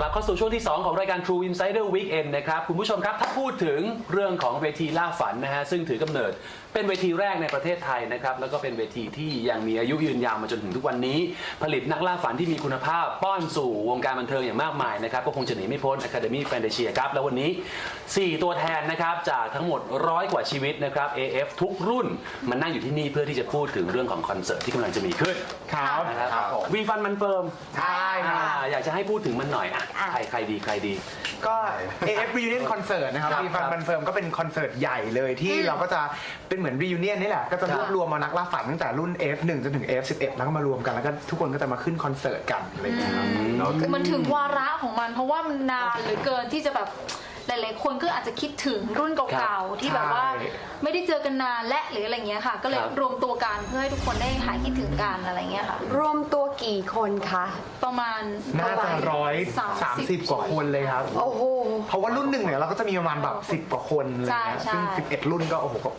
กลับเข้าสู่ช่วงที่ 2 ของรายการ True Insider Weekend นะครับ คุณผู้ชมครับ ถ้าพูดถึงเรื่องของเวทีล่าฝันนะฮะ ซึ่งถือกำเนิดเป็นเวทีแรกในประเทศไทยนะครับ แล้วก็เป็นเวทีที่ยังมีอายุยืนยาวมาจนถึงทุกวันนี้ ผลิตนักล่าฝันที่มีคุณภาพ ป้อนสู่วงการบันเทิงอย่างมากมายนะครับ ก็คงจะหนีไม่พ้น Academy f a n t a s i a ครับ แล้ววันนี้ 4 ตัวแทนนะครับ จากทั้งหมดร้อยกว่าชีวิตนะครับ AF ทุกรุ่นมันนั่งอยู่ที่นี่เพื่อที่จะพูดถึงเรื่องของคอนเสิร์ตที่กำลังจะมีขึ้นครับนะครับครับผมวีฟันมันเฟิร์มใช่ครับอ่าอยากจะให้พูดถึงมันหน่อยอะใครใครดีใครดี ก็ AF Reunion Concert นะครับครับมีฟันครับบันเฟิร์มก็เป็นคอนเสิร์ตใหญ่เลยที่เราก็จะเป็นเหมือน reunion นี่แหละ ก็จะครับรวบรวมมานักล่าฝันตั้งแต่รุ่น F1 จนถึง F11 แล้วก็มารวมกันแล้วก็ทุกคนก็จะมาขึ้นคอนเสิร์ตกันอะไรอย่างเงี้ยครับ มันถึงวาระของมัน เพราะว่ามันนานเหลือเกินที่จะแบบ หลายๆคนก็อาจจะคิดถึงรุ่นเก่าๆที่แบบว่าใช่ไม่ได้เจอกันนานและหรืออะไรเงี้ยค่ะ ก็เลยครับรวมตัวกันเพื่อให้ทุกคนได้หายคิดถึงกันอะไรเงี้ยค่ะ รวมตัวกี่คนคะประมาณน่าจะร้อยสามสิบกว่าคนเลยครับโอ้โหเพราะว่ารุ่นหนึ่งเนี่ยเราก็จะมีประมาณแบบสิบกว่าคนอะไรเงี้ยใช่ซึ่งใช่สิบเอ็ดรุ่นก็โอ้โหก็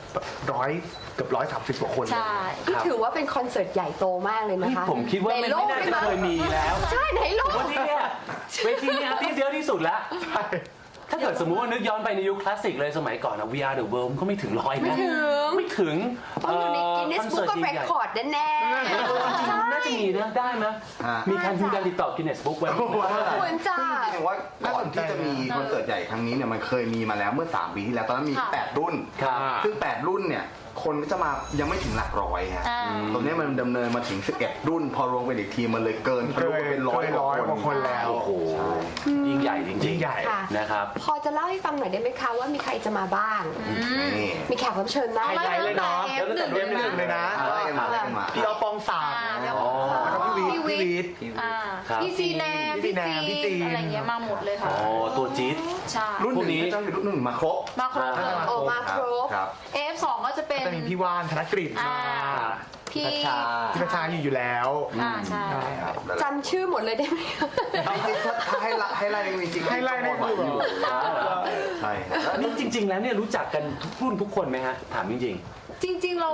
ร้อยเกือบร้อยสามสิบกว่าคนเลยใช่ที่ถือว่าเป็นคอนเสิร์ตใหญ่โตมากเลยนะนี่คะผมคิดว่าในไม่โลกน่าใช่จะไหมเคยมีแล้ว ใช่ในโลผมกว่าที่เนี่ยเวทีเนี้อาร์ติสเยอะที่สุดแล้ว ถ้าเกิดสมมุติว่านึกย้อนไปในยุคคลาสสิกเลยสมัยก่อนนะ We Are the World ก็ไม่ถึงร้อยนะ ไม่ถึง ไม่ถึงต้องอยู่ในกินนิสคบุ๊กเสิก็ร์ตเรใหญ่คคอร์ดแน่ๆเออจริงๆน่าจะมีนะ ได้ไหมฮะมีการมีการติดต่อกินเนสบุ๊กไว้ๆควรจะจริงๆว่าก่อนที่จะมีคอนเสิร์ตใหญ่ครั้งนี้เนี่ยมันเคยมีมาแล้วเมื่อ 3 ปีที่แล้วตอนนั้นมีค่ะ8รุ่นครับซึ่ง 8 รุ่นเนี่ยคนก็จะมายังไม่ถึงหลักร้อยฮะอ่าตรงนี้มันดำเนินมาถึง 11 รุ่น พอรวมเป็นอีกทีมันเลยเกินทะเกิลุนไปเป็นร้อยเกินร้อยกว่าคนแล้วโอ้โหยิ่ง ใหญ่จริงๆยิ่งใหญ่ค่ะ นะครับ พอจะเล่าให้ฟังหน่อยได้ไหมคะว่ามีใครจะมาบ้าง นี่ มีแขกรับเชิญบ้าง ไฮไลท์เลยเนาะเดี๋ยวตั้งแต่เดือนหนึ่งเลยนะ ไล่กันมาไล่กันมา พี่ออฟปองศักดิ์อ่าแล้วอ๋อแล้วก็พี่วิทย์พี่วิทย์อ่าครับ พี่ซีแนมพี่ซีแนมพี่จีนอะไรเงี้ยมาหมดเลยค่ะอ๋อตัวจี๊ด ใช่รุ่นหพวกนี้นึ่งก็จะมีรุ่นหนึ่งมาครบ มาครบเลย โอ้มาครบ ครับ F2 ก็จะเป็น จะมีพี่ว่านธนกฤษอ่า มา พี่พัชชาพี่ประชาอยู่อยู่แล้วอ่าใช่ครับจำชื่อหมดเลยได้ไหมคะ จริงๆถ้าให้ไล่ให้ไล่จริงๆให้ไล่ได้ด้วยเหรอ ใช่ครับอันนี้จริง ๆ แล้วเนี่ยรู้จักกันทุกรุ่นทุกคนไหมฮะ ถามจริง จริง ๆ เรา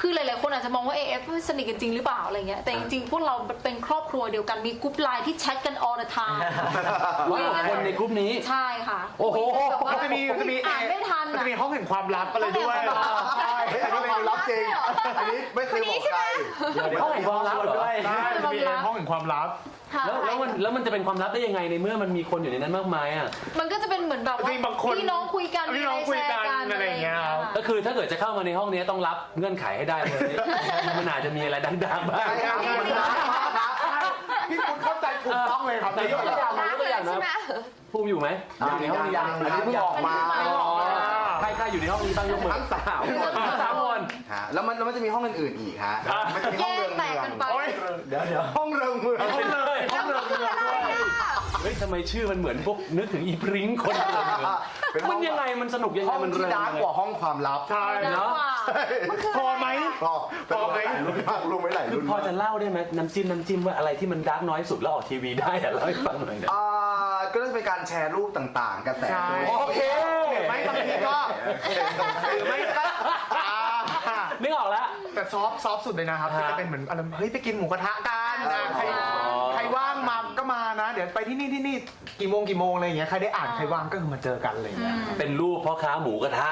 คือหลายๆคนอาจจะมองว่า AF สนิทกันจริงหรือเปล่าอะไรเงี้ยแต่จริงๆพวกเราเป็นครอบครัวเดียวกันมีกรุ๊ปไลน์ที่แชทกัน all the time ๆร้อยกว่าคนในกลุ่มนี้ ใช่ค่ะโอ้โห คุยกันแบบว่ามันจะมีมันจะมีอ่านไม่ทันมันอะ จะมีห้องแห่งความลับอะไรด้วยห้องแห่งความลับใช่ เฮ้ยอันนี้เป็นรับจริง อันนี้ไม่เคยบอกใครเดี๋ยวห้องแห่งความลับเหรอ ใช่มันจะมีห้องแห่งความลับค่ะ แล้วแล้วมันแล้วมันจะเป็นความลับได้ยังไงในเมื่อมันมีคนอยู่ในนั้นมากมายอะมันก็จะเป็นเหมือนแบบจริงๆบางคนพี่น้องคุยกันพี่น้องคุยกันอะไรอย่างเงี้ยครับ ก็คือถ้าเกิดจะเข้ามาในห้องนี้ต้องรับเงื่อนไขให้ได้เลยมันอาจจะมีอะไรดังๆบ้างใช่ครับพี่คุณเข้าใจถูกต้องเลยครับแต่ยกตัวอย่างมายกตัวอย่างใช่นะไหมภูมิอยู่ไหมอยู่ในห้องนี้ยังอันนี้เพิ่งออกมาอ๋อใครใครอยู่ในห้องนี้บ้างยกมือทั้งสามสามคนฮะแล้วมันแล้วมันจะมีห้องอื่นๆอีกฮะมันจะมีแยห้องกเริงแตเมืกองกันไปโอ๊ยเดี๋ยวเดี๋ยวห้องเริงเมืองห้องเลยห้องเรือ เฮ้ยทำไมชื่อมันเหมือนพวกนึกถึงอีพริ้งคนเรือเป็นห้มัอนงยังไงมันสนุกยังไงห้องมันที่เริงดาร์กยังไง กว่าห้องความลับใช่แล้วเนาะว่าพอไหม พอพอไหมรู้ไหมหลายคือรุ่นพอจะเล่าได้ไหมน้ำจิ้มน้ำจิ้มว่าอะไรที่มันดาร์กน้อยสุดแล้วออกทีวีได้อะเล่าให้ฟังหน่อยนะ อ่าก็จะเป็นการแชร์รูปต่างๆกระแสใช่โอเคไม่บางทีก็หรือไม่ก็อ่านึกออกแล้ว แต่ซอฟต์ซอฟต์สุดเลยนะครับฮะที่จะเป็นเหมือนอะไรเฮ้ยไปกินหมูกระทะกันนะใครอ๋อใครว่างมาก็มานะ เดี๋ยวไปที่นี่ที่นี่กี่โมงกี่โมงอะไรอย่างเงี้ยใครได้อ่านใครว่างก็คือมาเจอกันอะไรอย่างเงี้ยเป็นรูปพ่อค้าหมูกระทะ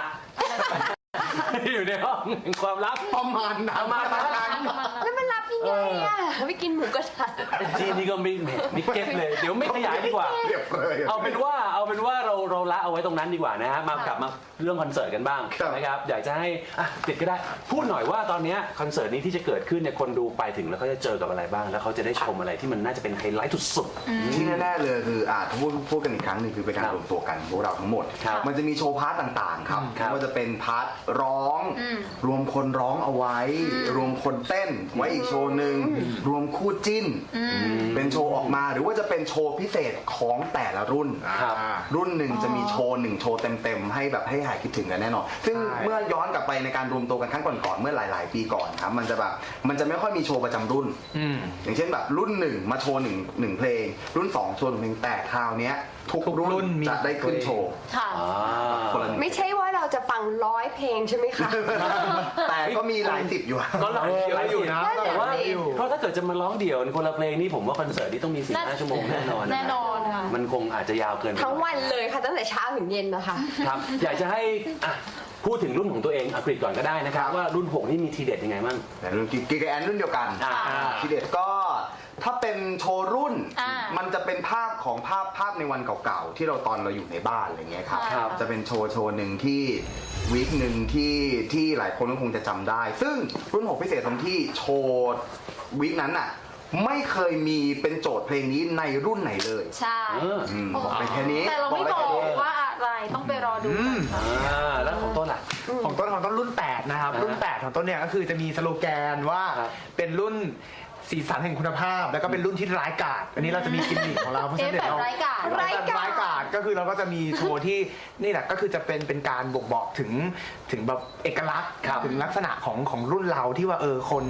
อยู่ในห้องแห่งความลับประมาณนั้นประมาณนั้น แล้วมันรับยัง ไงอะไปกินหมูกระทะจีนนี่ก็ไม่ไม่เก็ตเลย เดี๋ยวไม่ขยายดีกว่า เรียบเลยเอาเป็นว่าเอาเป็นว่าเราเราละเอาไว้ตรงนั้นดีกว่านะฮะมากลับมาเรื่องคอนเสิร์ตกันบ้างครับนะครับอยากจะให้อะติดก็ได้พูดหน่อยว่าตอนเนี้ยคอนเสิร์ตนี้ที่จะเกิดขึ้นเนี่ยคนดูไปถึงแล้วเขาจะเจอกับอะไรบ้าง แล้วเขาจะได้ชมอะไรที่มันน่าจะเป็นไฮไลท์สุดที่แน่ๆเลยคืออ่าถ้าพูดพูดกันอีกครั้งหนึ่งคือเป็นการครับรวมตัวกันของพวกเราทั้งหมดครับมันจะมีโชว์พาร์ทต่างๆครับครับไม่ว่าจะเป็นพาร์ทร้องอืมรวมคนร้องเอาไว้ รวมคนเต้นไว้อีกโชว์หนึ่งรวมคู่จิ้น เป็นโชว์ออกมาหรือว่าจะเป็นโชว์พิเศษของแต่ละรุ่น ครับ รุ่นหนึ่งจะมีโชว์หนึ่งโชว์เต็มๆให้แบบให้หายคิดถึงกันแน่นอน ซึ่งใช่เมื่อย้อนกลับไปในการรวมตัวกันครั้งก่อนๆเมื่อหลาย ๆ ปีก่อนครับ มันจะแบบมันจะไม่ค่อยมีโชว์ประจำรุ่น อืม อย่างเช่นแบบรุ่นหนึ่งมาโชว์หนึ่งหนึ่งเพลง รุ่นสองโชว์หนึ่งเพลงแต่คราวเนี้ยทุกทุกรุ่รุ่นนมี จะได้ขึ้นโชว์ค่ะๆอ่าคนละหนึ่ง ไม่ใช่ว่า เราจะฟังร้อยเพลงใช่ไหมคะ แต่ก็มีหลายสิบอยู่ก็หลายเดียวอยู่นะนั่นแหละแต่ว่าสิ เพราะถ้าเกิดจะมาร้องเดี่ยวคนละเพลงนี่ผมว่าคอนเสิร์ตนี่ต้องมีสี่ห้าชั่วโมงแน่นอนนะแน่นอนค่ะ มันคงอาจจะยาวเกินไปทั้งวันเลยค่ะตั้งแต่เช้าถึงเย็นนะคะ ครับ อยากจะให้อะพูดถึงรุ่นของตัวเองอักฤษก่อนก็ได้นะครับครับว่ารุ่น6นี่มีทีเด็ดยังไงบ้าง แต่รุ่นกิกแอนรุ่นเดียวกัน อ่า ทีเด็ดก็ ถ้าเป็นโชว์รุ่น อ่ามันจะเป็นภาพของภาพภาพในวันเก่าๆ ที่เราตอนเราอยู่ในบ้านอะไรเงี้ยครับ ครับ จะเป็นโชว์โชว์หนึ่งที่วีคหนึ่งที่ที่หลายคนก็คงจะจำได้ ซึ่งรุ่น6พิเศษตรงที่โชว์วีคนั้นน่ะ ไม่เคยมีเป็นโจทย์เพลงนี้ในรุ่นไหนเลยใช่ เอออืมบอกไปแค่นี้แต่เราไม่ได้บอแค่กนี้ ว่าอะไรต้องไปรอดูกันค่ะ อ่าแล้วของต้นล่ะ ของต้นของต้นรุ่น 8 นะครับ อ่าฮะรุ่น 8 ของต้นเนี่ยก็คือจะมีสโลแกนว่าครับเป็นรุ่น สีสันแห่งคุณภาพ แล้วก็เป็นรุ่นที่ร้ายกาจอันนี้เราจะมีกิมมิคของเราเพราะฉะนั้นเดี๋ยวเราเอ๊ะแบบร้ายกาจร้ายกาจร้ายกาจก็คือเราก็จะมีโชว์ที่ นี่แหละก็คือจะเป็นเป็นการบ่งบอกถึงถึงแบบเอกลักษณ์ครับถึงลักษณะของของรุ่นเราที่ว่าเออคน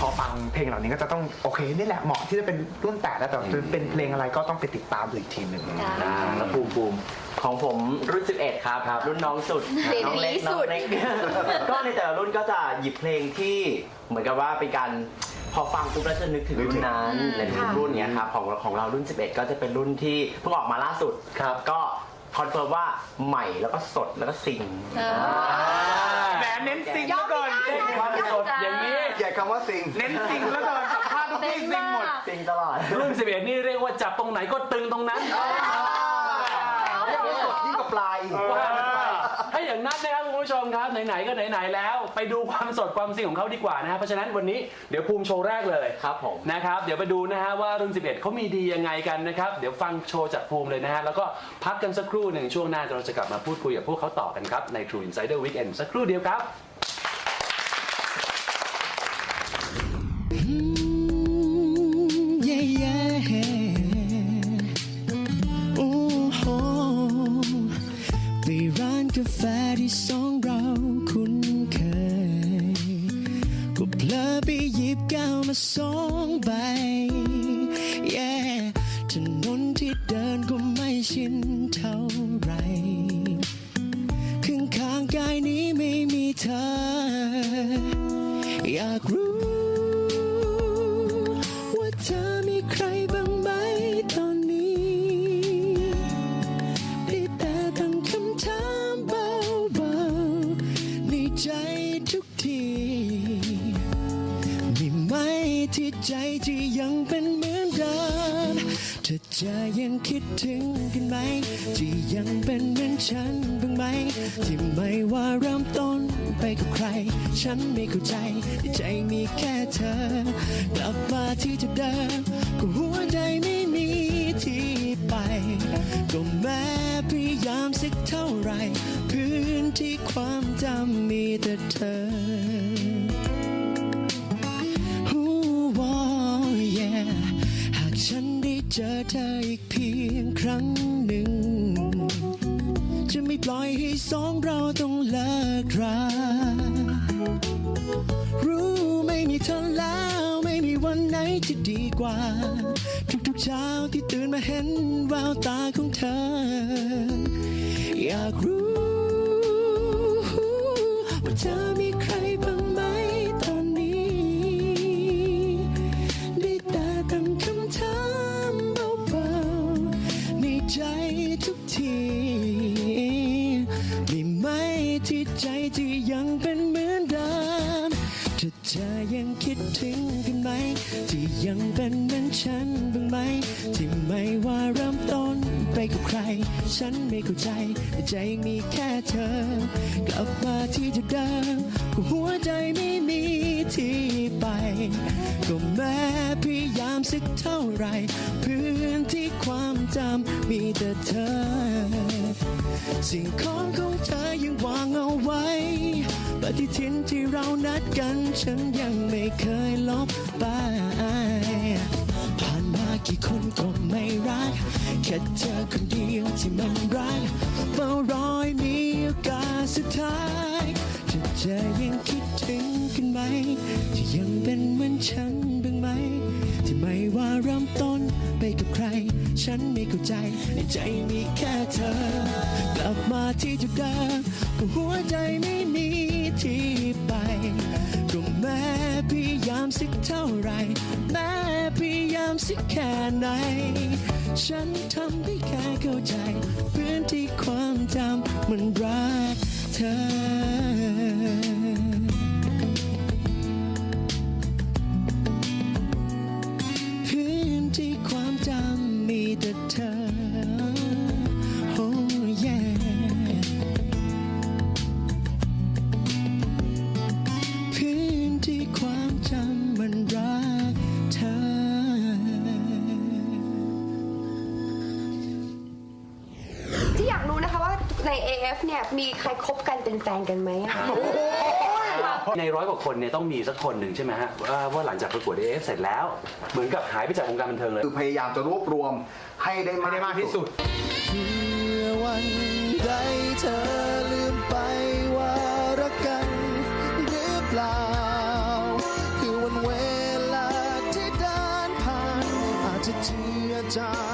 พอฟังเพลงเหล่านี้ก็จะต้องโอเคนี่แหละเหมาะที่จะเป็นรุ่นแปดแล้วแต่จะเป็นเพลงอะไรก็ต้องไปติดตามดูอีกทีหนึ่ง จ้ะ อ่าแล้วภูมิภูมิของผมรุ่น 11 ครับรุ่นน้องสุดเบบีน้องเล็กสุน้องด เล็ก ก็ในแต่ละรุ่นก็จะหยิบเพลงที่เหมือนกับว่าเป็นการ พอฟังปุ๊บแล้วจะนึกถึงรุ่นนั้นอืมในทุกค่ะรุ่นเนี้ยครับของของเรารุ่น 11 ก็จะเป็นรุ่นที่เพิ่งออกมาล่าสุดครับก็คอนเฟิร์มว่าใหม่แล้วก็สดแล้วก็ซิงเออแหมเน้นซิงแล้วเกินยอมไม่ได้ความสดอย่างนี้อย่าคำว่าซิงเน้นซิงแล้วเกินสัมภาษณ์ทุกที่ซิงหมดซิงตลอดรุ่น 11 นี่เรียกว่าจับตรงไหนก็ตึงตรงนั้นเรียกว่าสดยิ่งกับปลายอีกว่ากันไปถ้า อย่างนั้นนะครับคุณผู้ชมครับไหนๆก็ไหนๆแล้ว ไปดูความสดความซิงของเขาดีกว่านะครับเพราะฉะนั้นวันนี้เดี๋ยวภูมิโชว์แรกเลยครับผมนะครับเดี๋ยวไปดูนะฮะว่ารุ่น 11เขามีดียังไงกันนะครับเดี๋ยวฟังโชว์จากภูมิเลยนะฮะแล้วก็พักกันสักครู่หนึ่งช่วงหน้าเราจะกลับมาพูดคุยกับพวกเขาต่อกันครับใน True Insider Weekend สักครู่เดียวครับ ดินก็ไม่ชินเท่าไรข้างข้างกายนี้ไม่มีเธอ อยากรู้ ว่าเธอมีใครบ้างไหมตอนนี้ได้แต่ตั้งคำถามเบาๆ ในใจทุกที มีไหมที่ใจที่ยังเป็น จะยังคิดถึงกันไหม ที่ยังเป็นเหมือนฉันบ้างไหม ที่ไม่ว่าเริ่มต้นไปกับใคร ฉันไม่เข้าใจแต่ใจมีแค่เธอ กลับมาที่จุดเดิมก็หัวใจไม่มีที่ไปก็แม้พยายามสักเท่าไหรพื้นที่ความจำมีแต่เธอ เจอเธออีกเพียงครั้งหนึ่ง จะไม่ปล่อยให้สองเราต้องเลิกรารู้ไม่มีเธอแล้วไม่มีวันไหนที่ดีกว่า ทุกๆเช้าที่ตื่นมาเห็นแววตาของเธอ อยากรู้ ว่าเธอมีใคร ที่ไม่ว่าเริ่มต้นไปกับใคร ฉันไม่เข้าใจแต่ใจมีแค่เธอ กลับมาที่จุดเดิมก็หัวใจไม่มีที่ไป ก็แม้พยายามสักเท่าไร พื้นที่ความจำมีแต่เธอ สิ่งของของเธอยังวางเอาไว้ ปฏิทินที่เรานัดกัน ฉันยังไม่เคยลบไป กี่คนก็ไม่รัก แค่เธอคนเดียวที่มันรักเฝ้ารอยมีโอกาสสุดท้ายเธอจะยังคิดถึงกันไหมที่ยังเป็นเหมือนฉันบ้างไหม ที่ไม่ว่าเริ่มต้นไปกับใคร ฉันไม่เข้าใจในใจมีแค่เธอ กลับมาที่จุดเดิมก็หัวใจไม่มีที่ไปก็แม้พยายามสักเท่าไหรแม้ามสิแค่ไหน ฉันทำได้แค่เข้าใจพื้นที่ความจำมันรักเธอ เนี่ยมีใครคบกันเป็นแฟนกันไหมอะคะในร้อยกว่าคนเนี่ยต้องมีสักคนหนึ่งใช่ไหมฮะว่าว่าหลังจากประกวด AF เสร็จแล้ว เหมือนกับหายไปจากวงการบันเทิงเลย คือพยายามจะรวบรวมให้ได้ไม่ได้มากที่สุดเมื่อวันใดเธอลืมไปว่ารักกันหรือเปล่า คือวันเวลาที่เดินผ่านอาจจะเจือจาง